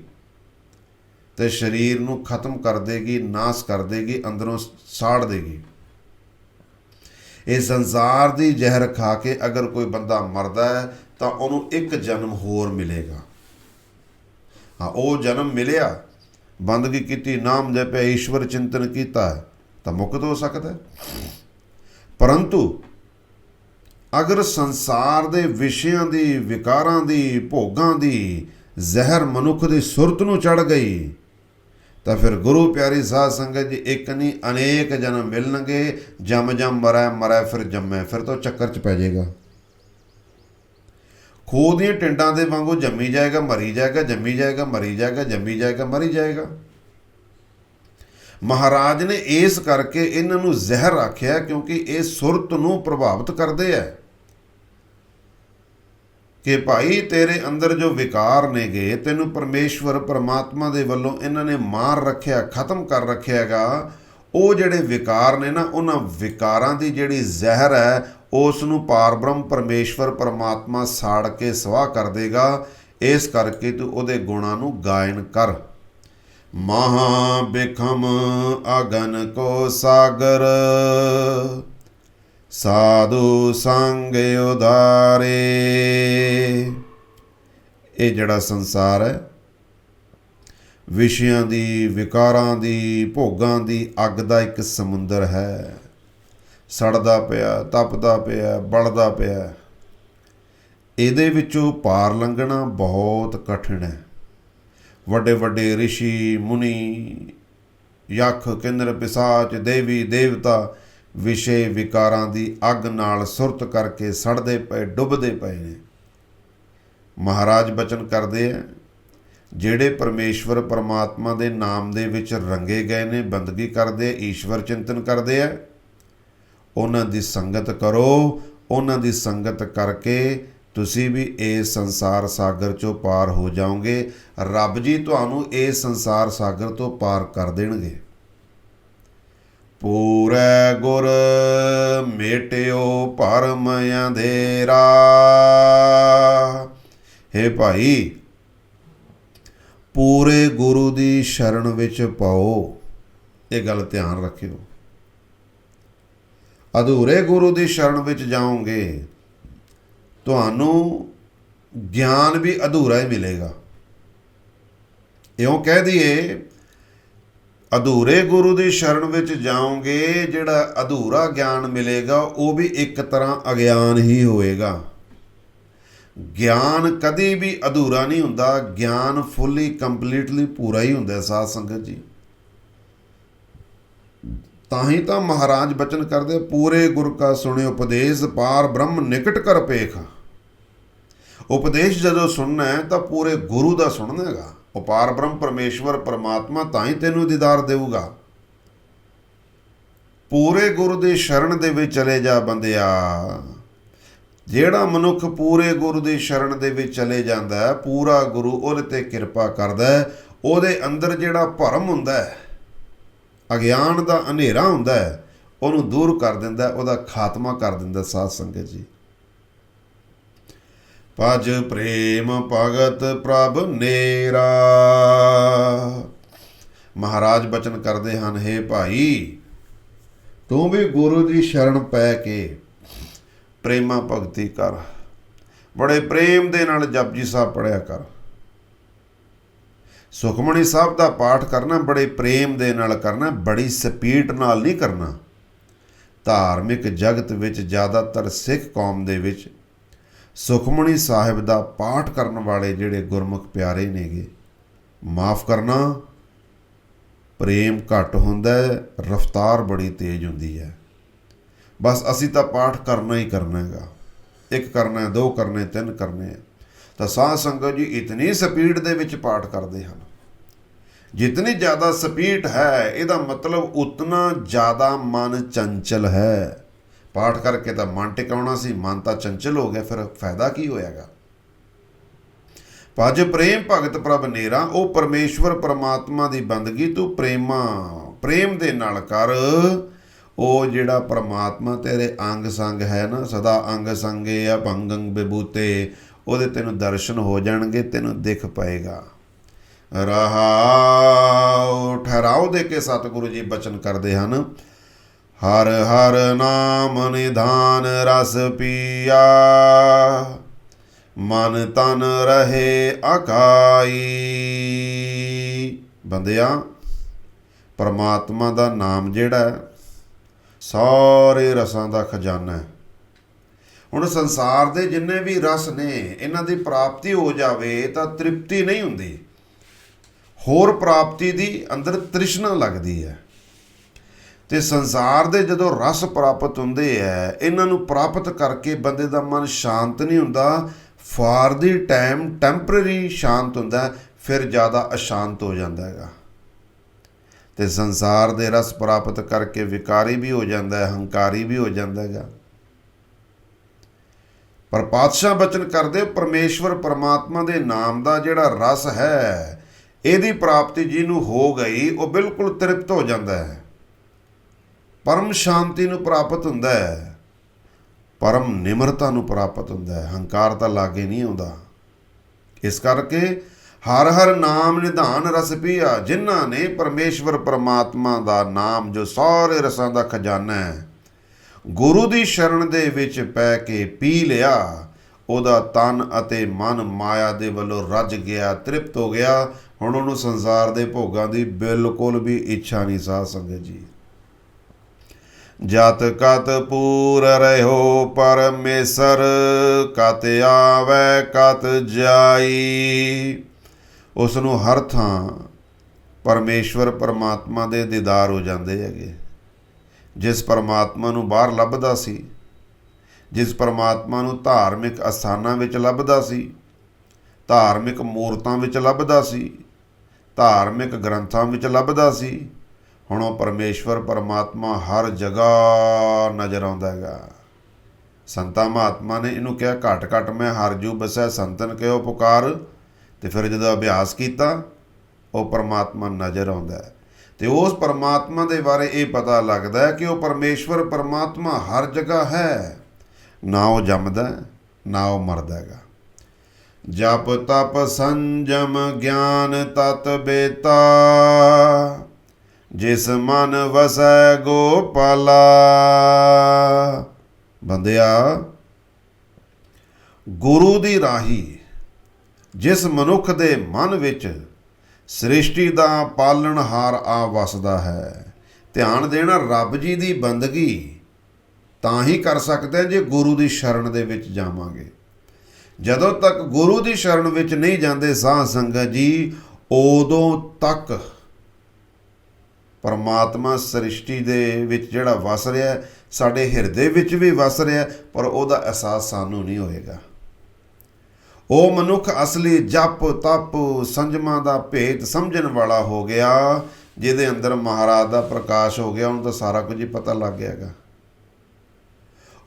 ਤੇ ਸਰੀਰ ਨੂੰ ਖਤਮ ਕਰ ਦੇਗੀ, ਨਾਸ ਕਰ ਦੇਗੀ, ਅੰਦਰੋਂ ਸਾੜ ਦੇਗੀ। ਇਹ ਸੰਸਾਰ ਦੀ ਜ਼ਹਿਰ ਖਾ ਕੇ ਅਗਰ ਕੋਈ ਬੰਦਾ ਮਰਦਾ ਹੈ, ਤਾਂ ਉਹਨੂੰ ਇੱਕ ਜਨਮ ਹੋਰ ਮਿਲੇਗਾ। ਹਾਂ, ਉਹ ਜਨਮ ਮਿਲਿਆ, ਬੰਦਗੀ ਕੀਤੀ, ਨਾਮ ਜਪਿਆ, ਈਸ਼ਵਰ ਚਿੰਤਨ ਕੀਤਾ, ਤਾਂ ਮੁਕਤ ਹੋ ਸਕਦਾ ਪਰੰਤੂ ਅਗਰ ਸੰਸਾਰ ਦੇ ਵਿਸ਼ਿਆਂ ਦੀ, ਵਿਕਾਰਾਂ ਦੀ, ਭੋਗਾਂ ਦੀ ਜ਼ਹਿਰ ਮਨੁੱਖ ਦੀ ਸੁਰਤ ਨੂੰ ਚੜ ਗਈ, ਤਾਂ ਫਿਰ ਗੁਰੂ ਪਿਆਰੀ ਸਾਧ ਸੰਗਤ ਜੀ, ਇੱਕ ਨਹੀਂ, ਅਨੇਕ ਜਨਮ ਮਿਲਣਗੇ, ਜਮ ਜਮ ਮਰੈ ਮਰੈ ਫਿਰ ਜੰਮੈ, ਫਿਰ ਤੋਂ ਚੱਕਰ ਚ ਪੈ ਜਾਏਗਾ। ਖੂਹ ਦੀਆਂ ਟਿੰਡਾਂ ਦੇ ਵਾਂਗੂ ਜੰਮੀ ਜਾਏਗਾ, ਮਰੀ ਜਾਏਗਾ, ਜੰਮੀ ਜਾਏਗਾ, ਮਰੀ ਜਾਏਗਾ, ਜੰਮੀ ਜਾਏਗਾ, ਮਰੀ ਜਾਏਗਾ। ਮਹਾਰਾਜ ਨੇ ਇਸ ਕਰਕੇ ਇਹਨਾਂ ਨੂੰ ਜ਼ਹਿਰ ਆਖਿਆ ਕਿਉਂਕਿ ਇਹ ਸੁਰਤ ਨੂੰ ਪ੍ਰਭਾਵਿਤ ਕਰਦੇ ਆ ਕਿ ਭਾਈ ਤੇਰੇ ਅੰਦਰ ਜੋ ਵਿਕਾਰ ਨੇਗੇ, ਤੈਨੂੰ ਪਰਮੇਸ਼ਵਰ ਪਰਮਾਤਮਾ ਦੇ ਵੱਲੋਂ ਇਹਨਾਂ ਨੇ ਮਾਰ ਰੱਖਿਆ, ਖਤਮ ਕਰ ਰੱਖਿਆਗਾ ਉਹ ਜਿਹੜੇ ਵਿਕਾਰ ਨੇ ਨਾ, ਉਹਨਾਂ ਵਿਕਾਰਾਂ ਦੀ ਜਿਹੜੀ ਜ਼ਹਿਰ ਹੈ ਉਸ ਨੂੰ ਪਾਰਬ੍ਰਹਮ ਪਰਮੇਸ਼ਵਰ ਪਰਮਾਤਮਾ ਸਾੜ ਕੇ ਸਵਾਹ ਕਰ ਦੇਗਾ। ਇਸ ਕਰਕੇ ਤੂੰ ਉਹਦੇ ਗੁਣਾਂ ਨੂੰ ਗਾਇਨ ਕਰ। ਮਹਾ ਬਿਖਮ ਅਗਨ ਕੋ ਸਾਗਰ। ਸਾਧੂ ਸੰਗ ਉਦਾਰੇ ਇਹ ਜਿਹੜਾ ਸੰਸਾਰ ਹੈ, ਵਿਸ਼ਿਆਂ ਦੀ, ਵਿਕਾਰਾਂ ਦੀ, ਭੋਗਾਂ ਦੀ ਅੱਗ ਦਾ ਇੱਕ ਸਮੁੰਦਰ ਹੈ। ਸੜਦਾ ਪਿਆ, ਤਪਦਾ ਪਿਆ, ਬਲਦਾ ਪਿਆ। ਇਹਦੇ ਵਿੱਚੋਂ ਪਾਰ ਲੰਘਣਾ ਬਹੁਤ ਕਠਿਨ ਹੈ। ਵੱਡੇ ਵੱਡੇ ઋષਿ ਮੁਨੀ, ਯਖ ਕਿੰਨਰ ਪਿਸਾਚ, ਦੇਵੀ, ਦੇਵਤਾ ਵਿਸ਼ੇ ਵਿਕਾਰਾਂ ਦੀ ਅੱਗ ਨਾਲ ਸੁਰਤ ਕਰਕੇ ਸੜਦੇ ਪਏ, ਡੁੱਬਦੇ ਪਏ ਨੇ। ਮਹਾਰਾਜ ਬਚਨ ਕਰਦੇ ਆ, ਜਿਹੜੇ ਪਰਮੇਸ਼ਵਰ ਪਰਮਾਤਮਾ ਦੇ ਨਾਮ ਦੇ ਵਿੱਚ ਰੰਗੇ ਗਏ ਨੇ, ਬੰਦਗੀ ਕਰਦੇ ਆ ਈਸ਼ਵਰ ਚਿੰਤਨ ਕਰਦੇ ਆ, ਉਹਨਾਂ ਦੀ ਸੰਗਤ ਕਰੋ, ਉਹਨਾਂ ਦੀ ਸੰਗਤ ਕਰਕੇ ਤੁਸੀਂ ਵੀ ਇਸ ਸੰਸਾਰ ਸਾਗਰ ਚੋਂ ਪਾਰ ਹੋ ਜਾਓਗੇ। ਰੱਬ ਜੀ ਤੁਹਾਨੂੰ ਇਸ ਸੰਸਾਰ ਸਾਗਰ ਤੋਂ ਪਾਰ ਕਰ ਦੇਣਗੇ। ਪੂਰੇ ਗੁਰ ਮੇਟਿਓ ਭਰਮ ਅੰਧੇਰਾ। ਹੈ ਭਾਈ, ਪੂਰੇ ਗੁਰੂ ਦੀ ਸ਼ਰਨ ਵਿੱਚ ਪਾਓ। ਇਹ ਗੱਲ ਧਿਆਨ ਰੱਖਿਓ। ਅਧੂਰੇ ਗੁਰੂ ਦੀ ਸ਼ਰਨ ਵਿੱਚ ਜਾਓਗੇ ਤੁਹਾਨੂੰ ਗਿਆਨ ਵੀ ਅਧੂਰਾ ਹੀ ਮਿਲੇਗਾ। ਇਉਂ ਕਹਿ ਦਈਏ, ਅਧੂਰੇ ਗੁਰੂ ਦੀ ਸ਼ਰਨ ਵਿੱਚ ਜਾਓਗੇ, ਜਿਹੜਾ ਅਧੂਰਾ ਗਿਆਨ ਮਿਲੇਗਾ, ਉਹ ਵੀ ਇੱਕ ਤਰ੍ਹਾਂ ਅਗਿਆਨ ਹੀ ਹੋਏਗਾ ਗਿਆਨ ਕਦੀ ਵੀ ਅਧੂਰਾ ਨਹੀਂ ਹੁੰਦਾ, ਗਿਆਨ ਫੁੱਲੀ, ਕੰਪਲੀਟਲੀ ਪੂਰਾ ਹੀ ਹੁੰਦਾ, ਸਾਧ ਸੰਗਤ ਜੀ। ਤਾਂ ਹੀ ਤਾਂ ਮਹਾਰਾਜ ਬਚਨ ਕਰਦੇ, ਪੂਰੇ ਗੁਰ ਕਾ ਸੁਣੇ ਉਪਦੇਸ਼, ਪਾਰ ਬ੍ਰਹਮ ਨਿਕਟ ਕਰ ਪੇਖ ਉਪਦੇਸ਼ ਜਦੋਂ ਸੁਣਨਾ ਹੈ ਤਾਂ ਪੂਰੇ ਗੁਰੂ ਦਾ ਸੁਣਨਾ ਹੈਗਾ। ਉਪਾਰ ਬ੍ਰਹਮ ਪਰਮੇਸ਼ਵਰ ਪਰਮਾਤਮਾ ਤਾਂ ਹੀ ਤੈਨੂੰ ਦੀਦਾਰ ਦੇਊਗਾ। ਪੂਰੇ ਗੁਰੂ ਦੀ ਸ਼ਰਨ ਦੇ ਵਿੱਚ ਚਲੇ ਜਾ ਬੰਦਿਆ। ਜਿਹੜਾ ਮਨੁੱਖ ਪੂਰੇ ਗੁਰੂ ਦੀ ਸ਼ਰਨ ਦੇ ਵਿੱਚ ਚਲੇ ਜਾਂਦਾ ਹੈ, ਪੂਰਾ ਗੁਰੂ ਉਹਦੇ ਤੇ ਕਿਰਪਾ ਕਰਦਾ ਹੈ, ਉਹਦੇ ਅੰਦਰ ਜਿਹੜਾ ਭਰਮ ਹੁੰਦਾ ਹੈ, ਅਗਿਆਨ ਦਾ ਹਨੇਰਾ ਹੁੰਦਾ ਹੈ, ਉਹਨੂੰ ਦੂਰ ਕਰ ਦਿੰਦਾ ਉਹਦਾ ਖਾਤਮਾ ਕਰ ਦਿੰਦਾ ਹੈ ਸਾਧ ਸੰਗਤ ਜੀ। ਭਜ ਪ੍ਰੇਮ ਭਗਤ ਪ੍ਰਭ ਨੇਰਾ। ਮਹਾਰਾਜ ਬਚਨ ਕਰਦੇ ਹਨ हे ਭਾਈ, ਤੂੰ ਵੀ ਗੁਰੂ ਦੀ ਸ਼ਰਨ ਪੈ ਕੇ ਪ੍ਰੇਮਾ ਭਗਤੀ ਕਰ। ਬੜੇ ਪ੍ਰੇਮ ਦੇ ਨਾਲ ਜਪਜੀ ਸਾਹਿਬ ਪੜਿਆ ਕਰ। ਸੁਖਮਣੀ ਸਾਹਿਬ ਦਾ ਪਾਠ ਕਰਨਾ, ਬੜੇ ਪ੍ਰੇਮ ਦੇ ਨਾਲ ਕਰਨਾ, ਬੜੀ ਸਪੀਡ ਨਾਲ ਨਹੀਂ ਕਰਨਾ। ਧਾਰਮਿਕ ਜਗਤ ਵਿੱਚ ਜ਼ਿਆਦਾਤਰ ਸਿੱਖ ਕੌਮ ਦੇ ਵਿੱਚ ਸੁਖਮਣੀ ਸਾਹਿਬ ਦਾ ਪਾਠ ਕਰਨ ਵਾਲੇ ਜਿਹੜੇ ਗੁਰਮੁਖ ਪਿਆਰੇ ਨੇਗੇ, ਮਾਫ ਕਰਨਾ, ਪ੍ਰੇਮ ਘੱਟ ਹੁੰਦਾ ਹੈ, ਰਫਤਾਰ ਬੜੀ ਤੇਜ਼ ਹੁੰਦੀ ਹੈ। ਬਸ ਅਸੀਂ ਤਾਂ ਪਾਠ ਕਰਨਾ ਹੀ ਕਰਨਾ ਹੈਗਾ। ਇੱਕ ਕਰਨਾ ਹੈ, ਦੋ ਕਰਨੇ ਤਿੰਨ ਕਰਨੇ ਤਾਂ ਸਾਧ ਸੰਗਤ ਜੀ ਇਤਨੀ ਸਪੀਡ ਦੇ ਵਿੱਚ ਪਾਠ ਕਰਦੇ ਹਨ। ਜਿਤਨੀ ਜ਼ਿਆਦਾ ਸਪੀਡ ਹੈ, ਇਹਦਾ ਮਤਲਬ ਉਤਨਾ ਜ਼ਿਆਦਾ ਮਨ ਚੰਚਲ ਹੈ। ਪਾਠ ਕਰਕੇ ਤਾਂ ਮਨ ਟਿਕਾਉਣਾ ਸੀ, ਮਨ ਤਾਂ ਚੰਚਲ ਹੋ ਗਿਆ, ਫਿਰ ਫਾਇਦਾ ਕੀ ਹੋਇਆਗਾ? ਭਜ ਪ੍ਰੇਮ ਭਗਤ ਪ੍ਰਭ ਨੇਰਾ, ਉਹ ਪਰਮੇਸ਼ਵਰ ਪਰਮਾਤਮਾ ਦੀ ਬੰਦਗੀ, ਤੂੰ ਪ੍ਰੇਮਾ, ਪ੍ਰੇਮ ਦੇ ਨਾਲ ਕਰ। ਉਹ ਜਿਹੜਾ ਪਰਮਾਤਮਾ ਤੇਰੇ ਅੰਗ ਸੰਗ ਹੈ ਨਾ, ਸਦਾ ਅੰਗ ਸੰਗੇ ਆ, ਭੰਗੰ ਉਹਦੇ ਤੈਨੂੰ ਦਰਸ਼ਨ ਹੋ ਜਾਣਗੇ, ਤੈਨੂੰ ਦਿਖ ਪਏਗਾ। ਰਹਾਉ ਠਹਿਰਾਓ ਦੇ ਕੇ ਸਤਿਗੁਰੂ ਜੀ, ਬਚਨ ਕਰਦੇ ਹਨ। ਹਰ ਹਰ ਨਾਮ ਨਿਧਾਨ ਰਸ ਪੀਆ। ਮਨ ਤਨ ਰਹੇ ਅਕਾਈ। ਬੰਦਿਆ, ਪਰਮਾਤਮਾ ਦਾ ਨਾਮ ਜਿਹੜਾ ਸਾਰੇ ਰਸਾਂ ਦਾ ਖਜ਼ਾਨਾ ਹੈ। ਹੁਣ ਸੰਸਾਰ ਦੇ ਜਿੰਨੇ ਵੀ ਰਸ ਨੇ, ਇਹਨਾਂ ਦੀ ਪ੍ਰਾਪਤੀ ਹੋ ਜਾਵੇ ਤਾਂ ਤ੍ਰਿਪਤੀ ਨਹੀਂ ਹੁੰਦੀ। ਹੋਰ ਪ੍ਰਾਪਤੀ ਦੀ ਅੰਦਰ ਤ੍ਰਿਸ਼ਨਾ ਲੱਗਦੀ ਹੈ। ਤੇ ਸੰਸਾਰ ਦੇ ਜਦੋਂ ਰਸ ਪ੍ਰਾਪਤ ਹੁੰਦੇ ਐ, ਇਹਨਾਂ ਨੂੰ ਪ੍ਰਾਪਤ ਕਰਕੇ ਬੰਦੇ ਦਾ ਮਨ ਸ਼ਾਂਤ ਨਹੀਂ ਹੁੰਦਾ, ਫਾਰ ਦੀ ਟਾਈਮ ਟੈਂਪਰੇਰੀ ਸ਼ਾਂਤ ਹੁੰਦਾ, ਫਿਰ ਜ਼ਿਆਦਾ ਅਸ਼ਾਂਤ ਹੋ ਜਾਂਦਾ ਹੈਗਾ। ਤੇ ਸੰਸਾਰ ਦੇ ਰਸ ਪ੍ਰਾਪਤ ਕਰਕੇ ਵਿਕਾਰੀ ਵੀ ਹੋ ਜਾਂਦਾ ਹੈ ਹੰਕਾਰੀ ਵੀ ਹੋ ਜਾਂਦਾ ਹੈਗਾ। ਪਰ ਪਾਤਸ਼ਾਹ ਬਚਨ ਕਰਦੇ, ਪਰਮੇਸ਼ਵਰ ਪਰਮਾਤਮਾ ਦੇ ਨਾਮ ਦਾ ਜਿਹੜਾ ਰਸ ਹੈ, ਇਹਦੀ ਪ੍ਰਾਪਤੀ ਜਿਹਨੂੰ ਹੋ ਗਈ, ਉਹ ਬਿਲਕੁਲ ਤ੍ਰਿਪਤ ਹੋ ਜਾਂਦਾ ਹੈ। ਪਰਮ ਸ਼ਾਂਤੀ ਨੂੰ ਪ੍ਰਾਪਤ ਹੁੰਦਾ ਹੈ। ਪਰਮ ਨਿਮਰਤਾ ਨੂੰ ਪ੍ਰਾਪਤ ਹੁੰਦਾ ਹੈ। ਹੰਕਾਰ ਤਾਂ ਲਾਗੇ ਨਹੀਂ ਆਉਂਦਾ। ਇਸ ਕਰਕੇ ਹਰ ਹਰ ਨਾਮ ਨਿਧਾਨ ਰਸ ਪੀਆ, ਜਿਨ੍ਹਾਂ ਨੇ ਪਰਮੇਸ਼ਵਰ ਪਰਮਾਤਮਾ ਦਾ ਨਾਮ ਜੋ ਸਾਰੇ ਰਸਾਂ ਦਾ ਖਜ਼ਾਨਾ ਹੈ, ਗੁਰੂ ਦੀ ਸ਼ਰਨ ਦੇ ਵਿੱਚ ਪੈ ਕੇ ਪੀ ਲਿਆ। ਉਹਦਾ ਤਨ ਅਤੇ ਮਨ ਮਾਇਆ ਦੇ ਵੱਲੋਂ ਰੱਜ ਗਿਆ, ਤ੍ਰਿਪਤ ਹੋ ਗਿਆ। ਹੁਣ ਉਹਨੂੰ ਸੰਸਾਰ ਦੇ ਭੋਗਾਂ ਦੀ ਬਿਲਕੁਲ ਵੀ ਇੱਛਾ ਨਹੀਂ ਸਾਧ ਸੰਗਤ ਜੀ। ਜਤ ਕਤ ਪੂਰ ਰਹਿਓ ਪਰਮੇਸ਼ਰ, ਕਤ ਆਵੈ, ਕਤ ਜਾਈ। ਉਸ ਨੂੰ ਹਰ ਥਾਂ ਪਰਮੇਸ਼ਵਰ ਪਰਮਾਤਮਾ ਦੇ ਦੀਦਾਰ ਹੋ ਜਾਂਦੇ ਹੈਗੇ। ਜਿਸ ਪਰਮਾਤਮਾ ਨੂੰ ਬਾਹਰ ਲੱਭਦਾ ਸੀ, ਜਿਸ ਪਰਮਾਤਮਾ ਨੂੰ ਧਾਰਮਿਕ ਅਸਥਾਨਾਂ ਵਿੱਚ ਲੱਭਦਾ ਸੀ, ਧਾਰਮਿਕ ਮੂਰਤਾਂ ਵਿੱਚ ਲੱਭਦਾ ਸੀ, ਧਾਰਮਿਕ ਗ੍ਰੰਥਾਂ ਵਿੱਚ ਲੱਭਦਾ ਸੀ ਹੁਣ ਉਹ ਪਰਮੇਸ਼ਵਰ, ਪਰਮਾਤਮਾ ਹਰ ਜਗ੍ਹਾ ਨਜ਼ਰ ਆਉਂਦਾ ਹੈਗਾ। ਸੰਤਾ ਮਹਾਤਮਾ ਨੇ ਇਹਨੂੰ ਕਿਹਾ, ਘਟ ਘਟ ਮੈਂ ਹਰ ਜੂ ਬਸੈ, ਸੰਤਨ ਕਿਉ ਪੁਕਾਰ? ਤੇ ਫਿਰ ਜਦੋਂ ਅਭਿਆਸ ਕੀਤਾ, ਉਹ ਪਰਮਾਤਮਾ ਨਜ਼ਰ ਆਉਂਦਾ ਹੈ। ਤੇ ਉਸ ਪਰਮਾਤਮਾ ਦੇ ਬਾਰੇ ਇਹ ਪਤਾ ਲੱਗਦਾ ਹੈ ਕਿ ਉਹ ਪਰਮੇਸ਼ਵਰ, ਪਰਮਾਤਮਾ ਹਰ ਜਗ੍ਹਾ ਹੈ। ਨਾ ਉਹ ਜੰਮਦਾ ਨਾ ਉਹ ਮਰਦਾ ਹੈਗਾ। ਜਪ ਤਪ ਸੰਜਮ ਗਿਆਨ ਤਤ ਬੇਤਾ। ਜਿਸ ਮਨ ਵਸੈ ਗੋਪਾਲਾ। ਬੰਦਿਆ, ਗੁਰੂ ਦੀ ਰਾਹੀ ਜਿਸ ਮਨੁੱਖ ਦੇ ਮਨ ਵਿੱਚ ਸ੍ਰਿਸ਼ਟੀ ਦਾ ਪਾਲਣਹਾਰ ਆ ਵਸਦਾ ਹੈ, ਧਿਆਨ ਦੇਣਾ ਰੱਬ ਜੀ ਦੀ ਬੰਦਗੀ, ਤਾਂ ਹੀ ਕਰ ਸਕਦੇ ਜੇ ਗੁਰੂ ਦੀ ਸ਼ਰਨ ਦੇ ਵਿੱਚ ਜਾਵਾਂਗੇ। ਜਦੋਂ ਤੱਕ ਗੁਰੂ ਦੀ ਸ਼ਰਨ ਵਿੱਚ ਨਹੀਂ ਜਾਂਦੇ ਸਾਧ ਸੰਗਤ ਜੀ, ਉਦੋਂ ਤੱਕ ਪਰਮਾਤਮਾ ਸ੍ਰਿਸ਼ਟੀ ਦੇ ਵਿੱਚ ਜਿਹੜਾ ਵਸ ਰਿਹਾ ਸਾਡੇ ਹਿਰਦੇ ਵਿੱਚ ਵੀ ਵਸ ਰਿਹਾ ਪਰ ਉਹਦਾ ਅਹਿਸਾਸ ਸਾਨੂੰ ਨਹੀਂ ਹੋਏਗਾ। ਉਹ ਮਨੁੱਖ ਅਸਲੀ ਜਪ, ਤਪ, ਸੰਜਮਾਂ ਦਾ ਭੇਦ ਸਮਝਣ ਵਾਲਾ ਹੋ ਗਿਆ, ਜਿਹਦੇ ਅੰਦਰ ਮਹਾਰਾਜ ਦਾ ਪ੍ਰਕਾਸ਼ ਹੋ ਗਿਆ, ਉਹਨੂੰ ਤਾਂ ਸਾਰਾ ਕੁਝ ਹੀ ਪਤਾ ਲੱਗ ਗਿਆਗਾ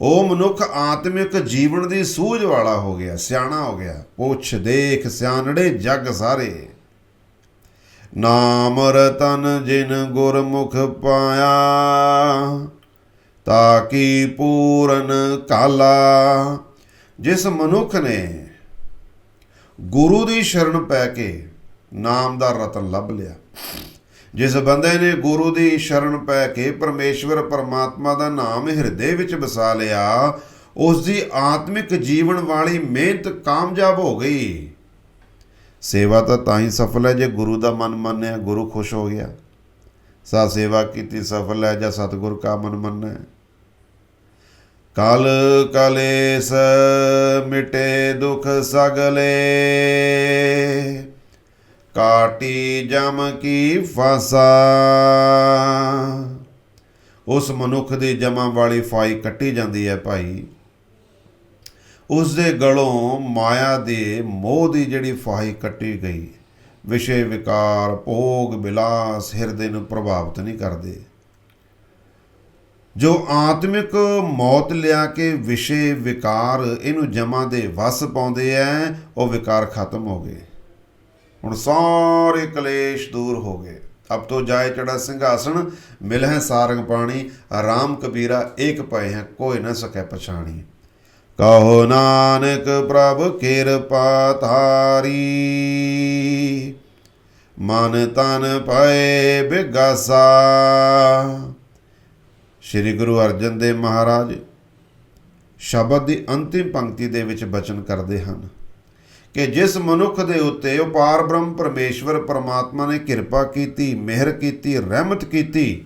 ਉਹ ਮਨੁੱਖ ਆਤਮਿਕ ਜੀਵਨ ਦੀ ਸੂਝ ਵਾਲਾ ਹੋ ਗਿਆ, ਸਿਆਣਾ ਹੋ ਗਿਆ। ਪੁੱਛ, ਦੇਖ, ਸਿਆਣੜੇ, ਜੱਗ ਸਾਰੇ। ਨਾਮ ਰਤਨ ਜਿਨ ਗੁਰਮੁਖ ਪਾਇਆ ਤਾਂ ਤਾਕੀ ਪੂਰਨ ਕਾਲਾ। ਜਿਸ ਮਨੁੱਖ ਨੇ ਗੁਰੂ ਦੀ ਸ਼ਰਨ ਪੈ ਕੇ ਨਾਮ ਦਾ ਰਤਨ ਲੱਭ ਲਿਆ, ਜਿਸ ਬੰਦੇ ਨੇ ਗੁਰੂ ਦੀ ਸ਼ਰਨ ਪੈ ਕੇ ਪਰਮੇਸ਼ਵਰ ਪਰਮਾਤਮਾ ਦਾ ਨਾਮ ਹਿਰਦੇ ਵਿੱਚ ਵਸਾ ਲਿਆ, ਉਸ ਦੀ ਆਤਮਿਕ ਜੀਵਨ ਵਾਲੀ ਮਿਹਨਤ ਕਾਮਯਾਬ ਹੋ ਗਈ। ਸੇਵਾ ਤਾਂ ਤਾਂ ਹੀ ਸਫਲ ਹੈ ਜੇ ਗੁਰੂ ਦਾ ਮਨ ਮੰਨਿਆ, ਗੁਰੂ ਖੁਸ਼ ਹੋ ਗਿਆ। ਸਾ ਸੇਵਾ ਕੀਤੀ ਸਫਲ ਹੈ ਜਾਂ ਸਤਿਗੁਰ ਕਾ ਮਨ ਮੰਨੈ ਕਲ ਕਲੇਸ ਮਿਟੇ ਦੁਖ ਸਗਲੇ, ਕਾਟੀ ਜਮ ਕੀ ਫਾਸਾ। ਉਸ ਮਨੁੱਖ ਦੀ ਜਮਾ ਵਾਲੀ ਫਾਈ ਕੱਟੀ ਜਾਂਦੀ ਹੈ ਭਾਈ। ਉਸ ਦੇ ਗਲੋਂ ਮਾਇਆ ਦੇ ਮੋਹ ਦੀ ਜਿਹੜੀ ਫਾਈ ਕੱਟੀ ਗਈ। ਵਿਸ਼ੇ ਵਿਕਾਰ, ਭੋਗ, ਬਿਲਾਸ ਹਿਰਦੇ ਨੂੰ ਪ੍ਰਭਾਵਿਤ ਨਹੀਂ ਕਰਦੇ। ਜੋ ਆਤਮਿਕ ਮੌਤ ਲਿਆ ਕੇ ਵਿਸ਼ੇ ਵਿਕਾਰ ਇਹਨੂੰ ਜਮਾ ਦੇ ਵਸ ਪਾਉਂਦੇ ਐ, ਉਹ ਵਿਕਾਰ ਖਤਮ ਹੋ ਗਏ। ਹੁਣ ਸਾਰੇ ਕਲੇਸ਼ ਦੂਰ ਹੋ ਗਏ। ਅਬ ਤੋ ਜਾਏ ਚੜਾ ਸਿੰਘਾਸਣ ਮਿਲ ਹੈ ਸਾਰੰਗ ਪਾਣੀ ਆਰਾਮ ਕਬੀਰਾ ਏਕ ਪਏ ਹੈ, ਕੋਈ ਨਾ ਸਕੈ ਪਛਾਣੀ। ਕਹੋ ਨਾਨਕ ਪ੍ਰਭ ਕਿਰਪਾ ਧਾਰੀ। ਮਨ ਤਨ ਪਏ ਬਿਗਾਸਾ। ਸ੍ਰੀ ਗੁਰੂ ਅਰਜਨ ਦੇਵ ਮਹਾਰਾਜ ਸ਼ਬਦ ਦੀ ਅੰਤਿਮ ਪੰਕਤੀ ਦੇ ਵਿੱਚ ਬਚਨ ਕਰਦੇ ਹਨ ਕਿ ਜਿਸ ਮਨੁੱਖ ਦੇ ਉੱਤੇ ਉਹ ਪਾਰ ਬ੍ਰਹਮ ਪਰਮੇਸ਼ਵਰ ਪਰਮਾਤਮਾ ਨੇ ਕਿਰਪਾ ਕੀਤੀ, ਮਿਹਰ ਕੀਤੀ, ਰਹਿਮਤ ਕੀਤੀ,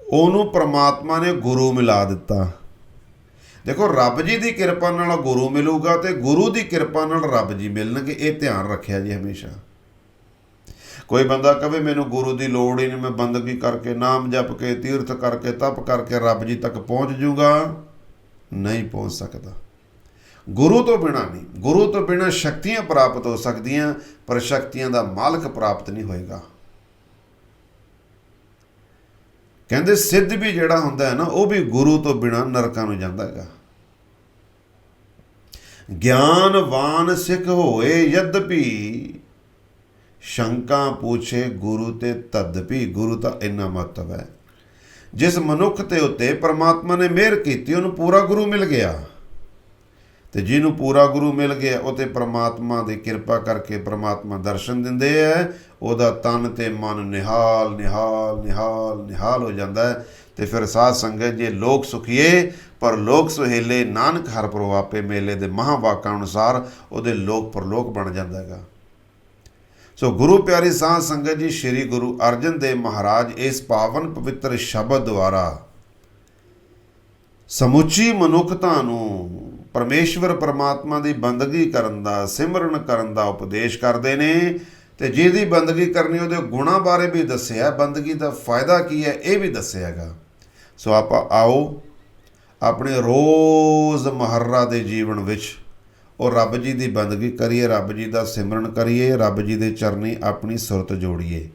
ਉਹਨੂੰ ਪਰਮਾਤਮਾ ਨੇ ਗੁਰੂ ਮਿਲਾ ਦਿੱਤਾ। ਦੇਖੋ, ਰੱਬ ਜੀ ਦੀ ਕਿਰਪਾ ਨਾਲ ਗੁਰੂ ਮਿਲੂਗਾ ਤੇ ਗੁਰੂ ਦੀ ਕਿਰਪਾ ਨਾਲ ਰੱਬ ਜੀ ਮਿਲਣਗੇ, ਇਹ ਧਿਆਨ ਰੱਖਿਆ ਜੀ ਹਮੇਸ਼ਾ। ਕੋਈ ਬੰਦਾ ਕਵੇ, ਮੈਨੂੰ ਗੁਰੂ ਦੀ ਲੋੜ ਹੀ ਨਹੀਂ, ਮੈਂ ਬੰਦਗੀ ਕਰਕੇ, ਨਾਮ ਜਪ ਕੇ, ਤੀਰਥ ਕਰਕੇ, ਤਪ ਕਰਕੇ ਰੱਬ ਜੀ ਤੱਕ ਪਹੁੰਚ ਜਾਊਗਾ ਨਹੀਂ ਪਹੁੰਚ ਸਕਦਾ। ਗੁਰੂ ਤੋਂ ਬਿਨਾ ਨਹੀਂ, ਗੁਰੂ ਤੋਂ ਬਿਨਾ ਸ਼ਕਤੀਆਂ ਪ੍ਰਾਪਤ ਹੋ ਸਕਦੀਆਂ, ਪਰ ਸ਼ਕਤੀਆਂ ਦਾ ਮਾਲਕ ਪ੍ਰਾਪਤ ਨਹੀਂ ਹੋਏਗਾ। ਕਹਿੰਦੇ ਸਿੱਧ ਵੀ ਜਿਹੜਾ ਹੁੰਦਾ ਹੈ ਨਾ, ਉਹ ਵੀ ਗੁਰੂ ਤੋਂ ਬਿਨਾ ਨਰਕਾਂ ਨੂੰ ਜਾਂਦਾ ਹੈਗਾ। ਗਿਆਨਵਾਨ ਸਿੱਖ ਹੋਏ ਯਦਪੀ ਸ਼ੰਕਾ ਪੁੱਛੇ ਗੁਰੂ ਤੇ ਤਦਪੀ ਗੁਰੂ ਤਾਂ ਇੰਨਾ ਮਹੱਤਵ ਹੈ। ਜਿਸ ਮਨੁੱਖ ਤੇ ਉੱਤੇ ਪ੍ਰਮਾਤਮਾ ਨੇ ਮਿਹਰ ਕੀਤੀ, ਉਹਨੂੰ ਪੂਰਾ ਗੁਰੂ ਮਿਲ ਗਿਆ। ਤੇ ਜਿਹਨੂੰ ਪੂਰਾ ਗੁਰੂ ਮਿਲ ਗਿਆ, ਉਹ ਤੇ ਪ੍ਰਮਾਤਮਾ ਦੀ ਕਿਰਪਾ ਕਰਕੇ ਪ੍ਰਮਾਤਮਾ ਦਰਸ਼ਨ ਦਿੰਦੇ ਹੈ ਉਹਦਾ ਤਨ ਤੇ ਮਨ ਨਿਹਾਲ ਨਿਹਾਲ ਨਿਹਾਲ ਨਿਹਾਲ ਹੋ ਜਾਂਦਾ ਹੈ। ਤੇ ਫਿਰ ਸਾਧ ਸੰਗਤ ਜੇ ਲੋਕ ਸੁਖੀਏ, ਪਰ ਲੋਕ ਸੁਹੇਲੇ ਨਾਨਕ ਹਰ ਪ੍ਰਵਾਪੇ ਮੇਲੇ ਦੇ ਮਹਾਵਾਕਾਂ ਅਨੁਸਾਰ ਉਹਦੇ ਲੋਕ ਪਰਲੋਕ ਬਣ ਜਾਂਦਾ ਹੈਗਾ। ਸੋ ਗੁਰੂ ਪਿਆਰੀ ਸਾਧ ਸੰਗਤ ਜੀ, ਸ੍ਰੀ ਗੁਰੂ ਅਰਜਨ ਦੇਵ ਮਹਾਰਾਜ, ਇਸ ਪਾਵਨ ਪਵਿੱਤਰ ਸ਼ਬਦ ਦੁਆਰਾ ਸਮੁੱਚੀ ਮਨੁੱਖਤਾ ਨੂੰ ਪਰਮੇਸ਼ਵਰ ਪਰਮਾਤਮਾ ਦੀ ਬੰਦਗੀ ਕਰਨ ਦਾ, ਸਿਮਰਨ ਕਰਨ ਦਾ ਉਪਦੇਸ਼ ਕਰਦੇ ਨੇ। ਤੇ ਜਿਹਦੀ ਬੰਦਗੀ ਕਰਨੀ ਉਹਦੇ ਗੁਣਾਂ ਬਾਰੇ ਵੀ ਦੱਸਿਆ, ਬੰਦਗੀ ਦਾ ਫਾਇਦਾ ਕੀ ਹੈ ਇਹ ਵੀ ਦੱਸਿਆਗਾ। ਸੋ ਆਪਾਂ ਆਓ ਆਪਣੇ ਰੋਜ਼ ਮਹੱਰਾ ਦੇ ਜੀਵਨ ਵਿੱਚ ਉਹ ਰੱਬ ਜੀ ਦੀ ਬੰਦਗੀ ਕਰੀਏ, ਰੱਬ ਜੀ ਦਾ ਸਿਮਰਨ ਕਰੀਏ, ਰੱਬ ਜੀ ਦੇ ਚਰਨੀ ਆਪਣੀ ਸੁਰਤ ਜੋੜੀਏ,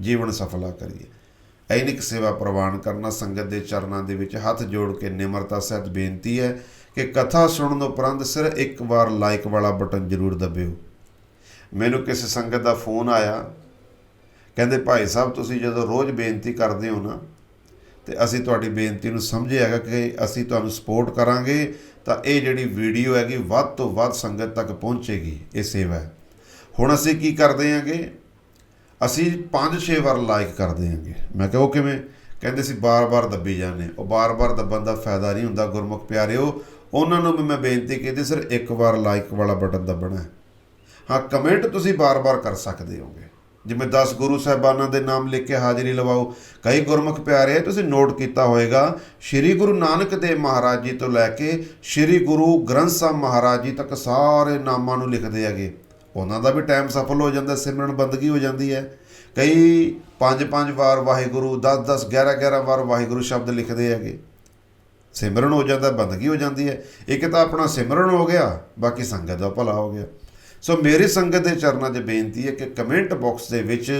ਜੀਵਨ ਸਫਲਾ ਕਰੀਏ। ਐਨਿਕ ਸੇਵਾ ਪ੍ਰਵਾਨ ਕਰਨਾ, ਸੰਗਤ ਦੇ ਚਰਨਾਂ ਦੇ ਵਿੱਚ ਹੱਥ ਜੋੜ ਕੇ ਨਿਮਰਤਾ ਸਹਿਤ ਬੇਨਤੀ ਹੈ ਕਿ ਕਥਾ ਸੁਣਨ ਉਪਰੰਤ ਸਿਰ ਇੱਕ ਵਾਰ ਲਾਈਕ ਵਾਲਾ ਬਟਨ ਜ਼ਰੂਰ ਦਬਿਓ। ਮੈਨੂੰ ਕਿਸੇ ਸੰਗਤ ਦਾ ਫੋਨ ਆਇਆ? ਕਹਿੰਦੇ, ਭਾਈ ਸਾਹਿਬ, ਤੁਸੀਂ ਜਦੋਂ ਰੋਜ਼ ਬੇਨਤੀ ਕਰਦੇ ਹੋ ਨਾ, ਤੇ ਅਸੀਂ ਤੁਹਾਡੀ ਬੇਨਤੀ ਨੂੰ ਸਮਝਿਆ ਹੈਗਾ ਕਿ ਅਸੀਂ ਤੁਹਾਨੂੰ ਸਪੋਰਟ ਕਰਾਂਗੇ, ਤਾਂ ਇਹ ਜਿਹੜੀ ਵੀਡੀਓ ਹੈਗੀ, ਵੱਧ ਤੋਂ ਵੱਧ ਸੰਗਤ ਤੱਕ ਪਹੁੰਚੇਗੀ, ਇਹ ਸੇਵਾ ਹੈ। ਹੁਣ ਅਸੀਂ ਕੀ ਕਰਦੇ ਹਾਂਗੇ? ਅਸੀਂ 5-6 ਵਾਰ ਲਾਈਕ ਕਰਦੇ ਹਾਂਗੇ। ਮੈਂ ਕਿਹਾ, ਉਹ ਕਿਵੇਂ? ਕਹਿੰਦੇ ਸੀ ਬਾਰ-ਬਾਰ ਦੱਬੀ ਜਾਂਦੇ ਉਹ ਬਾਰ-ਬਾਰ ਦੱਬਣ ਦਾ ਫਾਇਦਾ ਨਹੀਂ ਹੁੰਦਾ, ਗੁਰਮੁਖ ਪਿਆਰਿਓ। ਉਹਨਾਂ ਨੂੰ ਵੀ ਮੈਂ ਬੇਨਤੀ ਕੀਤੀ ਸਰ ਇੱਕ ਵਾਰ ਲਾਈਕ ਵਾਲਾ ਬਟਨ ਦੱਬਣਾ ਹੈ। ਹਾਂ ਕਮੈਂਟ ਤੁਸੀਂ ਬਾਰ-ਬਾਰ ਕਰ ਸਕਦੇ ਹੋਗੇ। ਜਿਵੇਂ 10 ਗੁਰੂ ਸਾਹਿਬਾਨਾਂ ਦੇ ਨਾਮ ਲਿਖ ਕੇ ਹਾਜ਼ਰੀ ਲਵਾਓ। ਕਈ ਗੁਰਮੁਖ ਪਿਆਰੇ, ਤੁਸੀਂ ਨੋਟ ਕੀਤਾ ਹੋਵੇਗਾ ਸ੍ਰੀ ਗੁਰੂ ਨਾਨਕ ਦੇਵ ਮਹਾਰਾਜ ਜੀ ਤੋਂ ਲੈ ਕੇ ਸ੍ਰੀ ਗੁਰੂ ਗ੍ਰੰਥ ਸਾਹਿਬ ਮਹਾਰਾਜ ਜੀ ਤੱਕ ਸਾਰੇ ਨਾਮਾਂ ਨੂੰ ਲਿਖਦੇ ਹੈਗੇ। ਉਹਨਾਂ ਦਾ ਵੀ ਟਾਈਮ ਸਫਲ ਹੋ ਜਾਂਦਾ, ਸਿਮਰਨ ਬੰਦਗੀ ਹੋ ਜਾਂਦੀ ਹੈ। ਕਈ ਪੰਜ ਪੰਜ ਵਾਰ ਵਾਹਿਗੁਰੂ 10 10 11 11 ਵਾਰ ਵਾਹਿਗੁਰੂ ਸ਼ਬਦ ਲਿਖਦੇ ਹੈਗੇ। ਸਿਮਰਨ ਹੋ ਜਾਂਦਾ, ਬੰਦਗੀ ਹੋ ਜਾਂਦੀ ਹੈ। ਇੱਕ ਤਾਂ ਆਪਣਾ ਸਿਮਰਨ ਹੋ ਗਿਆ, ਬਾਕੀ ਸੰਗਤ ਦਾ ਭਲਾ ਹੋ ਗਿਆ। ਸੋ ਮੇਰੀ ਸੰਗਤ ਦੇ ਚਰਨਾਂ 'ਚ ਬੇਨਤੀ ਹੈ ਕਿ ਕਮੈਂਟ ਬਾਕਸ ਦੇ ਵਿੱਚ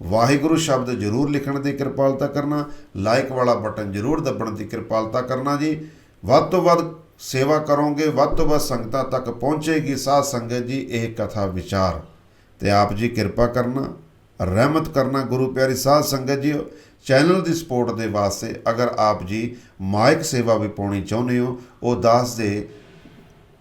ਵਾਹਿਗੁਰੂ ਸ਼ਬਦ ਜ਼ਰੂਰ ਲਿਖਣ ਦੀ ਕਿਰਪਾਲਤਾ ਕਰਨਾ, ਲਾਈਕ ਵਾਲਾ ਬਟਨ ਜ਼ਰੂਰ ਦਬਣ ਦੀ ਕਿਰਪਾਲਤਾ ਕਰਨਾ ਜੀ। ਵੱਧ ਤੋਂ ਵੱਧ ਸੇਵਾ ਕਰੋਗੇ, ਵੱਧ ਤੋਂ ਵੱਧ ਸੰਗਤਾਂ ਤੱਕ ਪਹੁੰਚੇਗੀ ਸਾਧ ਸੰਗਤ ਜੀ, ਇਹ ਕਥਾ ਵਿਚਾਰ। ਤੇ ਆਪ ਜੀ ਕਿਰਪਾ ਕਰਨਾ, ਰਹਿਮਤ ਕਰਨਾ ਗੁਰੂ ਪਿਆਰੀ ਸਾਧ ਸੰਗਤ ਜੀ ਚੈਨਲ ਦੀ ਸਪੋਰਟ ਦੇ ਵਾਸਤੇ ਅਗਰ ਆਪ ਜੀ ਮਾਇਕ ਸੇਵਾ ਵੀ ਪਾਉਣੀ ਚਾਹੁੰਦੇ ਹੋ, ਉਹ ਦਾਸ ਦੇ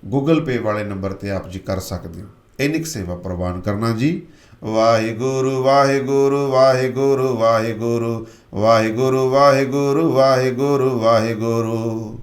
ਗੂਗਲ ਪੇ ਵਾਲੇ ਨੰਬਰ ਤੇ ਆਪ ਜੀ ਕਰ ਸਕਦੇ ਹੋ। ਇਨਿਕ ਸੇਵਾ ਪ੍ਰਵਾਨ ਕਰਨਾ ਜੀ। ਵਾਹਿਗੁਰੂ ਵਾਹਿਗੁਰੂ ਵਾਹਿਗੁਰੂ ਵਾਹਿਗੁਰੂ ਵਾਹਿਗੁਰੂ ਵਾਹਿਗੁਰੂ ਵਾਹਿਗੁਰੂ ਵਾਹਿਗੁਰੂ।